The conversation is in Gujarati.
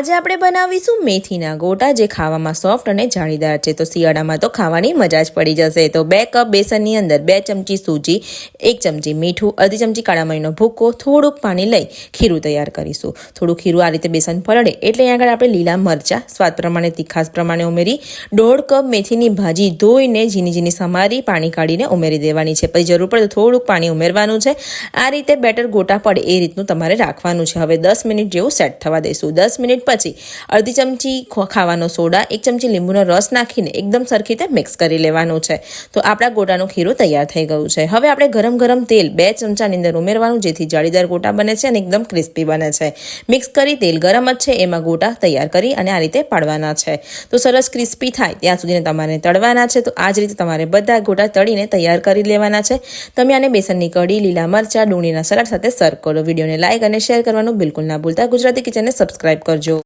આજે આપણે બનાવીશું મેથીના ગોટા જે ખાવામાં સોફ્ટ અને જાળીદાર છે. તો શિયાળામાં તો ખાવાની મજા જ પડી જશે. તો બે કપ બેસનની અંદર બે ચમચી સૂજી, એક ચમચી મીઠું, અડધી ચમચી કાળા મરીનો ભૂકો, થોડુંક પાણી લઈ ખીરું તૈયાર કરીશું. થોડું ખીરું આ રીતે બેસન પલળે એટલે અહીં આગળ આપણે લીલા મરચાં, સ્વાદ પ્રમાણે તીખાસ પ્રમાણે ઉમેરી દોઢ કપ મેથીની ભાજી ધોઈને ઝીની ઝીની સમારી પાણી કાઢીને ઉમેરી દેવાની છે. પછી જરૂર પડે થોડુંક પાણી ઉમેરવાનું છે. આ રીતે બેટર ગોટા પડે એ રીતનું તમારે રાખવાનું છે. હવે દસ મિનિટ જેવું સેટ થવા દઈશું. દસ મિનિટ પછી અડધી ચમચી ખાવાનો સોડા, એક ચમચી લીંબુનો રસ નાખીને એકદમ સરખી રીતે મિક્સ કરી લેવાનું છે. તો આપણા ગોટાનું ખીરું તૈયાર થઈ ગયું છે. હવે આપણે ગરમ ગરમ તેલ બે ચમચાની અંદર ઉમેરવાનું, જેથી જાળીદાર ગોટા બને છે અને એકદમ ક્રિસ્પી બને છે. મિક્સ કરી તેલ ગરમ જ છે, એમાં ગોટા તૈયાર કરી અને આ રીતે પાડવાના છે. તો સરસ ક્રિસ્પી થાય ત્યાં સુધીને તમારે તળવાના છે. તો આ જ રીતે તમારે બધા ગોટા તળીને તૈયાર કરી લેવાના છે. તમે આને બેસનની કઢી, લીલા મરચાં, ડુંગળીના સલાડ સાથે સર્વ કરો. વિડીયોને લાઇક અને શેર કરવાનું બિલકુલ ના ભૂલતા. ગુજરાતી કિચનને સબસ્ક્રાઇબ કરજો.